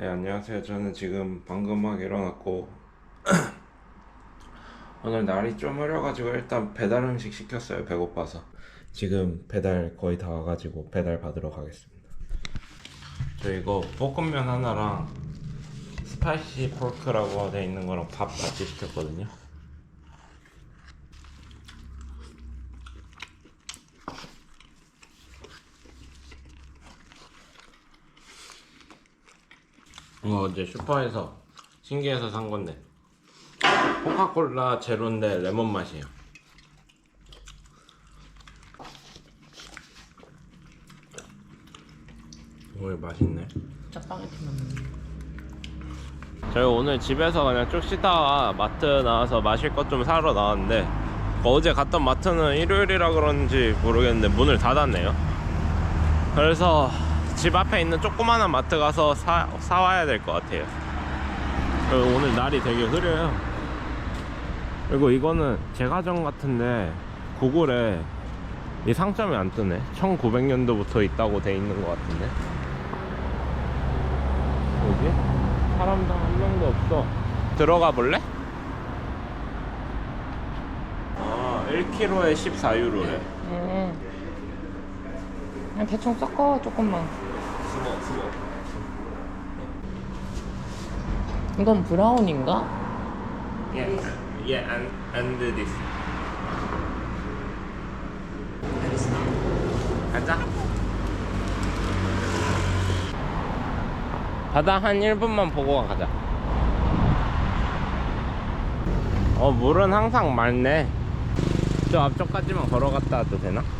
네 안녕하세요. 저는 지금 방금 막 일어났고 오늘 날이 좀 흐려가지고 일단 배달 음식 시켰어요 배고파서. 지금 배달 거의 다 와가지고 배달 받으러 가겠습니다. 저 이거 볶음면 하나랑 스파이시 포크라고 돼 있는 거랑 밥 같이 시켰거든요 이거 어제 슈퍼에서 신기해서 산 건데 코카콜라 제로인데 레몬 맛이에요. 오늘 맛있네. 짜파게티 먹는 저희 오늘 집에서 그냥 쭉 쉬다가 마트 나와서 마실 것 좀 사러 나왔는데 어제 갔던 마트는 일요일이라 그런지 모르겠는데 문을 닫았네요. 그래서 집 앞에 있는 조그마한 마트 가서 사, 사와야 될 것 같아요. 오늘 날이 되게 흐려요. 그리고 이거는 제과점 같은데 구글에 이 상점이 안 뜨네. 1900년도부터 있다고 돼 있는 것 같은데. 여기? 사람도 한 명도 없어. 들어가 볼래? 아, 1kg에 14유로래. 음. 그냥 대충 섞어 조금만 수고, 수고. 이건 브라운인가? Yeah, yeah, and, and this. 가자. 바다 한 1분만 보고 가자. 어, 물은 항상 맑네. 저 앞쪽까지만 걸어갔다 와도 되나?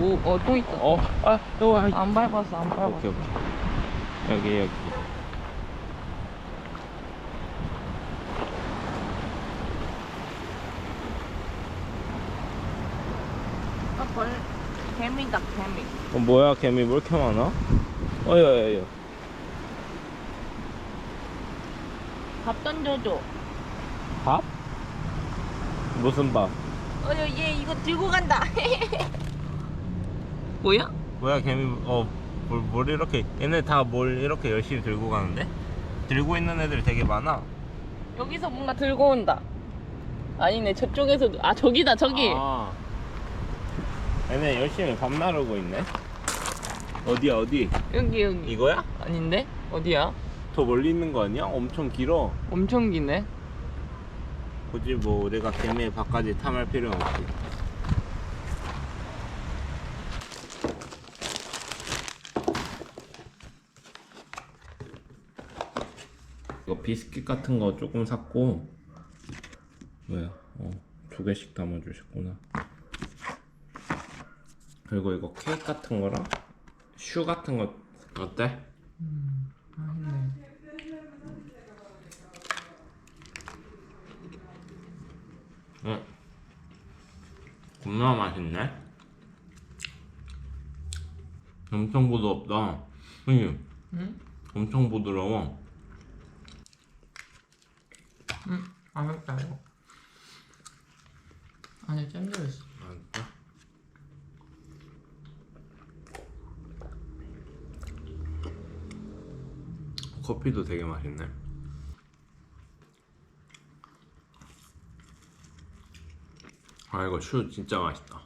오, 어, 또 있다. 어, 아, 또 와. 안 밟았어, 안 밟았어. 오케이, 오케이. 여기, 여기. 아, 벌, 개미다, 개미. 어, 뭐야, 개미 왜 이렇게 많아? 어여여여. 밥 던져줘. 밥? 무슨 밥? 어, 얘 이거 들고 간다. 뭐야? 뭐야 개미 어 뭘, 뭘 이렇게 얘네 다 뭘 이렇게 열심히 들고 가는데? 들고 있는 애들 되게 많아 여기서 뭔가 들고 온다. 아니네, 저쪽에서, 아, 저기다, 저기. 아. 얘네 열심히 밥 나르고 있네 어디야 어디? 여기, 여기. 이거야? 아닌데? 어디야? 더 멀리 있는 거 아니야? 엄청 길어 엄청 기네. 굳이 뭐 우리가 개미의 밥까지 탐할 필요는 없지 비스킷 같은 거 조금 샀고 뭐야 어, 두 개씩 담아주셨구나 그리고 이거 케이크 같은 거랑 슈 같은 거 어때? 응. 겁나 맛있네. 엄청 부드럽다. 그니? 응? 엄청 부드러워. 응, 안 이거. 안에 잼 들어있어. 맛있다. 커피도 되게 맛있네. 아 이거 슈 진짜 맛있다.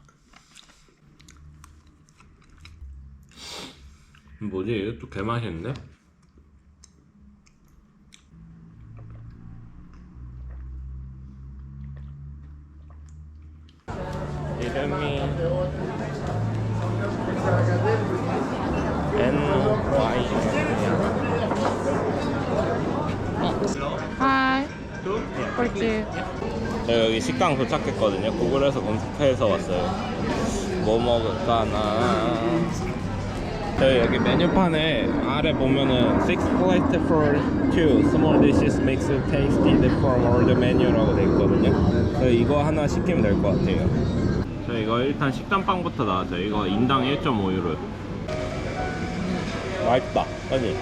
뭐지? 이것도 개 맛있는데? 이름이 NY 하이. 꿀집. 저 여기 식당 도착했거든요. 구글에서 검색해서 왔어요. 뭐 먹을까나. 저희 여기 메뉴판에 아래 보면은 six plate for two small dishes makes it tasty from all the menu라고 돼 있거든요. 그래서 이거 하나 시키면 될 것 같아요. 저 이거 일단 식단빵부터 나왔죠. 이거 인당 1.5유로. 맛있다. 아니.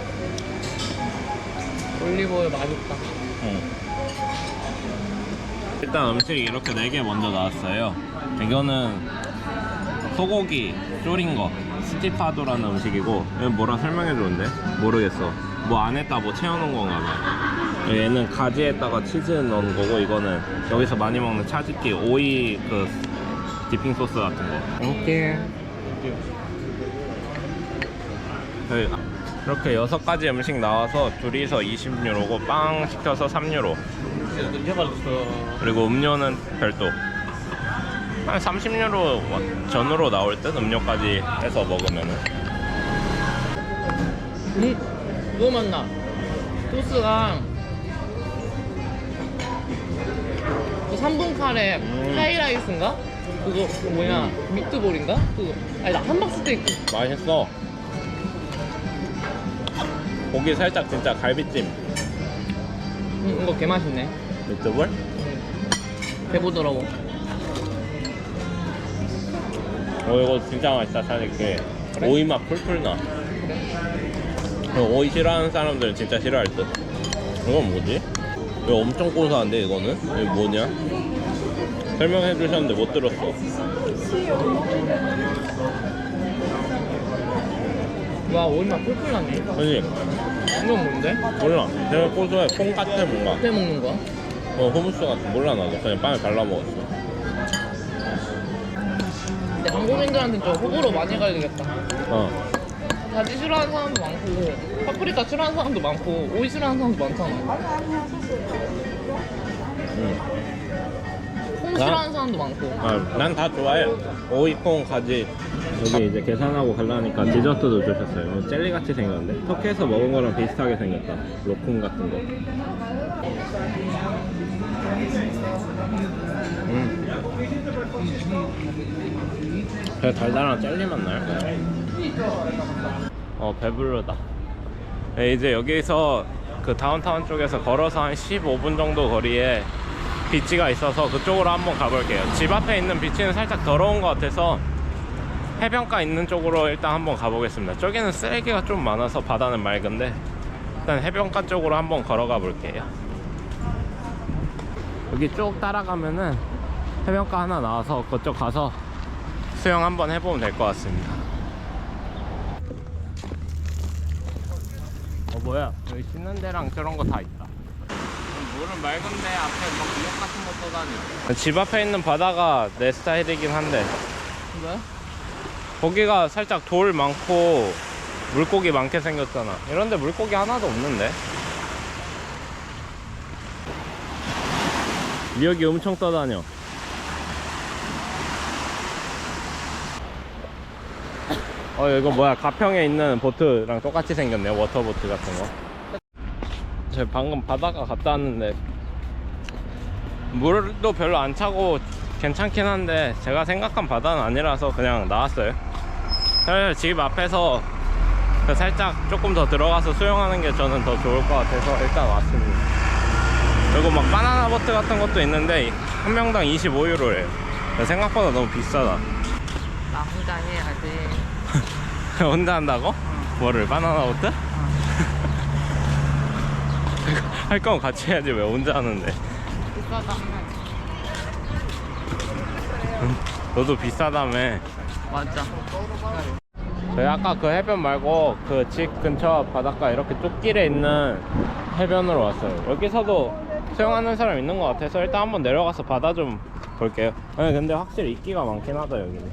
올리브오일 맛있다. 응. 일단 음식이 이렇게 4개 먼저 나왔어요. 이거는 소고기 졸인 거 에스티파도라는 음식이고 얘는 뭐라 설명해 주는데 모르겠어 뭐 안에다 뭐 채워놓은 건가 봐 얘는 가지에다가 치즈 넣은 거고 이거는 여기서 많이 먹는 차지기 오이 그 디핑 소스 같은 거 저희 이렇게 여섯 가지 음식 나와서 둘이서 20유로고 빵 시켜서 3유로 그리고 음료는 별도 한 30유로 전으로 나올 듯 음료까지 해서 먹으면은 음, 그거 맛나. 소스가 그 3분 카레 음. 하이라이스인가? 그거 뭐냐 미트볼인가? 그거 아니 나 함박 스테이크. 맛있어 고기 살짝 진짜 갈비찜 음, 이거 개 맛있네. 미트볼? 배보더라고. 어 이거 진짜 맛있다 사실게 오이 맛 풀풀 나 어, 오이 싫어하는 사람들은 진짜 싫어할 듯 이건 뭐지? 이거 엄청 고소한데 이거는? 이거 뭐냐? 설명해 주셨는데 못 들었어 와 오이맛 풀풀 나네. 그지? 이건 뭔데? 몰라 되게 고소해 콩 같아 뭔가 어떻게 먹는 거야? 어 후무스 같아 몰라 나도 그냥 빵에 발라 먹었어 근데 한국인들한테 좀 호불호 많이 갈리겠다. 어 가지 싫어하는 사람도 많고 파프리카 싫어하는 사람도 많고 오이 싫어하는 사람도 많잖아. 응. 콩 나- 싫어하는 사람도 많고. 아, 난다 좋아해. 오이콩 가지. 여기 이제 계산하고 가려니까 디저트도 주셨어요. 뭐 젤리 같이 생겼는데 터키에서 먹은 거랑 비슷하게 생겼다. 로콩 같은 거. 음. 그냥 달달한 젤리 맛 나요? 어 배부르다. 네, 이제 여기서 그 다운타운 쪽에서 걸어서 한 15분 정도 거리에 비치가 있어서 그쪽으로 한번 가볼게요. 집 앞에 있는 비치는 살짝 더러운 것 같아서 해변가 있는 쪽으로 일단 한번 가보겠습니다. 저기는 쓰레기가 좀 많아서 바다는 맑은데 일단 해변가 쪽으로 한번 걸어가 볼게요. 여기 쭉 따라가면은 해변가 하나 나와서 그쪽 가서 수영 한번 해보면 될 것 같습니다. 어 뭐야 여기 씻는 데랑 저런 거 다 있다. 물은 맑은데 앞에 막 구멍 같은 거 떠다녀. 집 앞에 있는 바다가 내 스타일이긴 한데 왜? 거기가 살짝 돌 많고 물고기 많게 생겼잖아. 이런데 물고기 하나도 없는데. 미역이 엄청 떠다녀. 어 이거 뭐야 가평에 있는 보트랑 똑같이 생겼네요 워터보트 같은 거. 제가 방금 바다가 갔다 왔는데 물도 별로 안 차고 괜찮긴 한데 제가 생각한 바다는 아니라서 그냥 나왔어요. 사실 집 앞에서 그 살짝 조금 더 들어가서 수영하는 게 저는 더 좋을 것 같아서 일단 왔습니다. 그리고 막 바나나 보트 같은 것도 있는데 한 명당 25유로래요. 생각보다 너무 비싸다. 나 혼자 해야지. 혼자 한다고? 뭐를 바나나 보트? 할 거면 같이 해야지 왜 혼자 하는데? 비싸다. 너도 비싸다며. 맞아. 저희 아까 그 해변 말고 그 집 근처 바닷가 이렇게 쪽길에 있는 해변으로 왔어요. 여기서도 수영하는 사람 있는 것 같아서 일단 한번 내려가서 바다 좀 볼게요. 아니 근데 확실히 인기가 많긴 하다 여기는.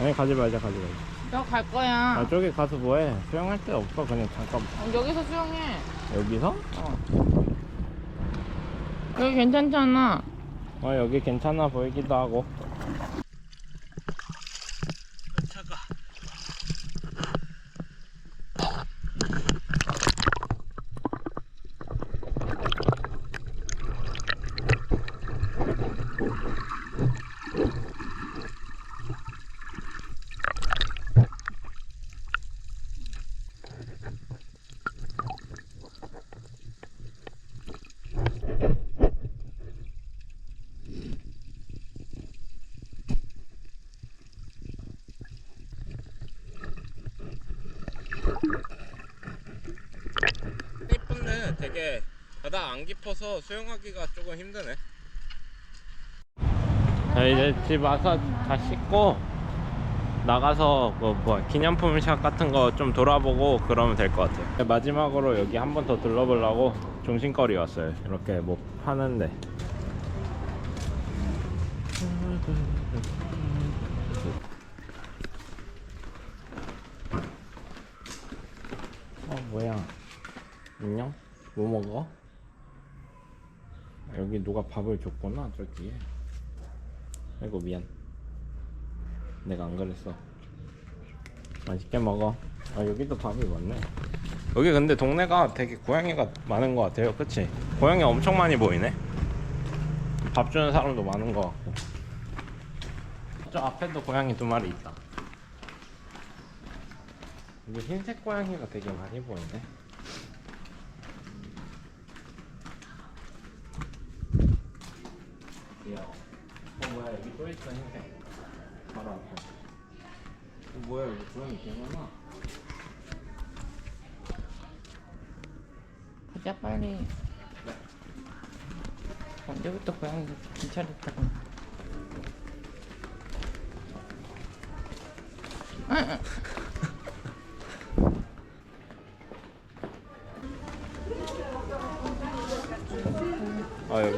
아니 가지 말자 가지 말자. 저갈 거야. 아 저기 가서 뭐해? 수영할 데 없어 그냥 잠깐 어, 여기서 수영해. 여기서? 어. 여기 괜찮잖아. 아 여기 괜찮아 보이기도 하고. 되게 바다 안 깊어서 수영하기가 조금 힘드네. 자 이제 집 와서 다 씻고 나가서 뭐, 뭐 기념품 샵 같은 거 좀 돌아보고 그러면 될 것 같아요. 마지막으로 여기 한 번 더 둘러보려고 중심거리 왔어요. 이렇게 뭐 파는데 어 뭐야 안녕? 뭐 먹어? 여기 누가 밥을 줬구나 저기에. 아이고 미안. 내가 안 그랬어. 맛있게 먹어. 아 여기도 밥이 많네. 여기 근데 동네가 되게 고양이가 많은 것 같아요. 그치? 고양이 엄청 많이 보이네. 밥 주는 사람도 많은 것 같고. 저 앞에도 고양이 두 마리 있다. 여기 흰색 고양이가 되게 많이 보이네 귀여워 있어 흰색 바로 앞에 어 뭐야 여기 고양이 개 많아 가자 빨리. 언제부터 고양이가 괜찮았다고? 아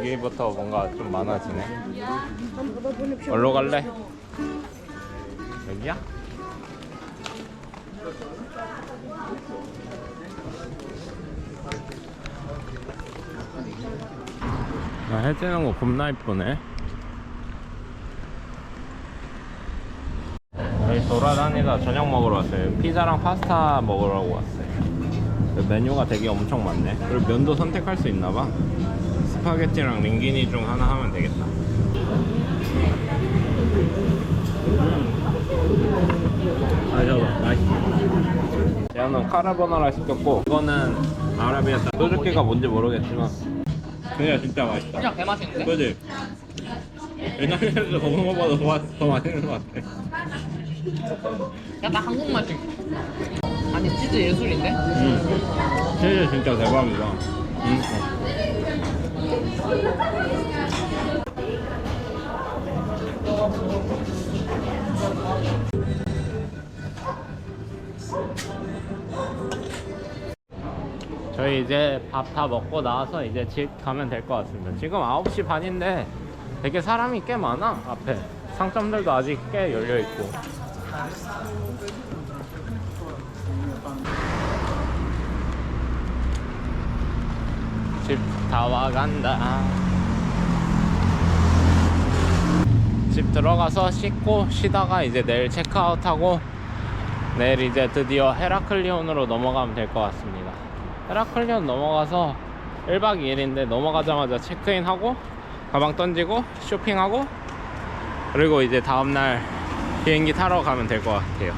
여기부터 뭔가 좀 많아지네. 어디로 갈래? 여기야? 아, 해 뜨는 거 겁나 이쁘네. 여기 돌아다니다 저녁 먹으러 왔어요. 피자랑 파스타 먹으러고 왔어요. 그 메뉴가 되게 엄청 많네. 그리고 면도 선택할 수 있나 봐 스파게티랑 링기니 중 하나 하면 되겠다 아 저거 맛있어 얘는 카르보나라 시켰고 이거는 아라비아타 소주기가 뭔지 모르겠지만 그냥 진짜 맛있다 그냥 개 맛있는데? 그지? 옛날에서 먹은 것보다 더, 맛- 더 맛있는 것 같아 약간 한국 맛이. 아니 치즈 예술인데? 음. 치즈 진짜 대박이다. 음. 저희 이제 밥 다 먹고 나와서 이제 집 가면 될 것 같습니다. 지금 9시 반인데 되게 사람이 꽤 많아 앞에 상점들도 아직 꽤 열려 있고. 집 다 와간다. 집 들어가서 씻고 쉬다가 이제 내일 체크아웃하고 내일 이제 드디어 헤라클리온으로 넘어가면 될 것 같습니다. 헤라클리온 넘어가서 1박 2일인데 넘어가자마자 체크인하고 가방 던지고 쇼핑하고 그리고 이제 다음날 비행기 타러 가면 될 것 같아요.